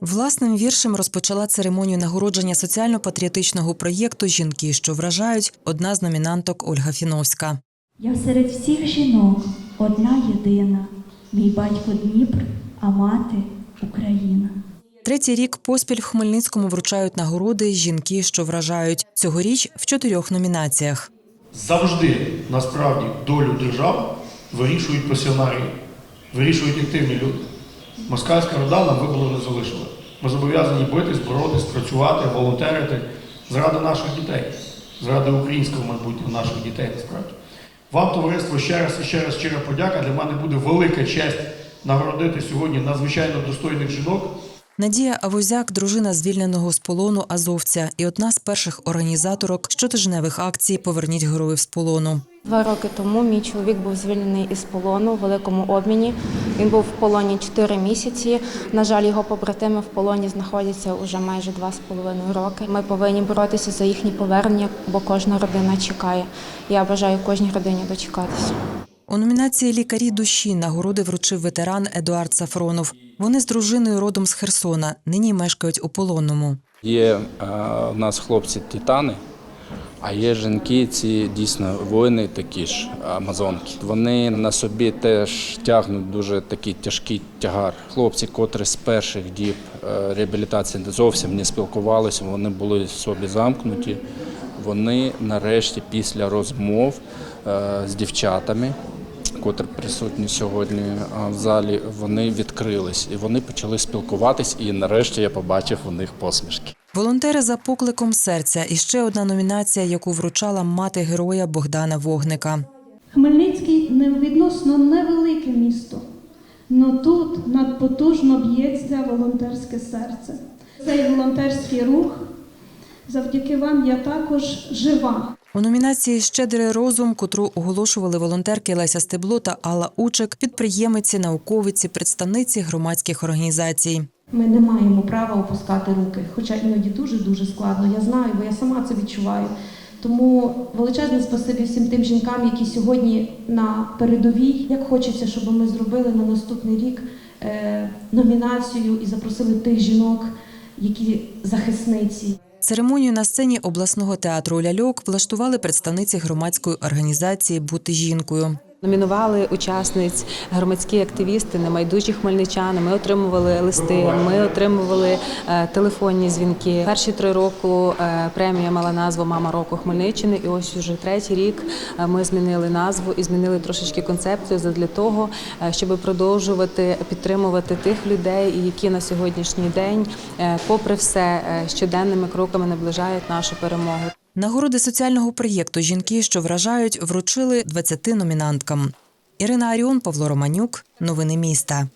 Власним віршем розпочала церемонію нагородження соціально-патріотичного проєкту Жінки, що вражають одна з номінанток Ольга Фіновська. Я серед всіх жінок одна єдина, мій батько Дніпр, а мати Україна. Третій рік поспіль в Хмельницькому вручають нагороди Жінки, що вражають цьогоріч в чотирьох номінаціях. Завжди насправді долю держав вирішують пасіонарії, вирішують активні люди. Москальська рода нам вибору не залишила. Ми зобов'язані битись, боротись, працювати, волонтерити заради наших дітей, заради українського майбутнього наших дітей насправді. Вам, товариство, ще раз і ще раз щира подяка. Для мене буде велика честь нагородити сьогодні надзвичайно достойних жінок, Надія Авозяк, дружина звільненого з полону азовця, і одна з перших організаторок щотижневих акцій Поверніть героїв з полону. Два роки тому мій чоловік був звільнений із полону у великому обміні. Він був в полоні 4 місяці. На жаль, його побратими в полоні знаходяться уже майже два з половиною роки. Ми повинні боротися за їхнє повернення, бо кожна родина чекає. Я бажаю кожній родині дочекатися. У номінації Лікарі душі нагороди вручив ветеран Едуард Сафронов. Вони з дружиною родом з Херсона. Нині мешкають у полонному. Є е, у нас хлопці титани, а є жінки, ці дійсно воїни такі ж амазонки. Вони на собі теж тягнуть дуже такий тяжкий тягар. Хлопці, котрі з перших діб е, реабілітації зовсім не спілкувалися, вони були собі замкнуті. Вони нарешті після розмов е, з дівчатами, котрі присутні сьогодні в залі, вони відкрились і вони почали спілкуватись. І нарешті я побачив у них посмішки. Волонтери за покликом серця і ще одна номінація, яку вручала мати героя Богдана Вогника. Хмельницький невідносно невелике місто, але тут надпотужно б'ється волонтерське серце. Цей волонтерський рух, завдяки вам я також жива. У номінації Щедрий розум, котру оголошували волонтерки Леся Стебло та Алла Учик, підприємиці, науковиці, представниці громадських організацій. Ми не маємо права опускати руки, хоча іноді дуже-дуже складно. Я знаю, бо я сама це відчуваю. Тому величезне спасибі всім тим жінкам, які сьогодні на передовій. Як хочеться, щоб ми зробили на наступний рік е, номінацію і запросили тих жінок, які захисниці. Церемонію на сцені обласного театру ляльок влаштували представниці громадської організації Бути жінкою. Номінували учасниць громадські активісти, небайдужі хмельничани. Ми отримували листи, ми отримували е, телефонні дзвінки. Перші три роки е, премія мала назву Мама року Хмельниччини. І ось уже третій рік е, ми змінили назву і змінили трошечки концепцію для того, щоб продовжувати підтримувати тих людей, які на сьогоднішній день, попри все, щоденними кроками наближають нашу перемогу. Нагороди соціального проєкту Жінки, що вражають, вручили 20 номінанткам. Ірина Аріон, Павло Романюк. Новини міста.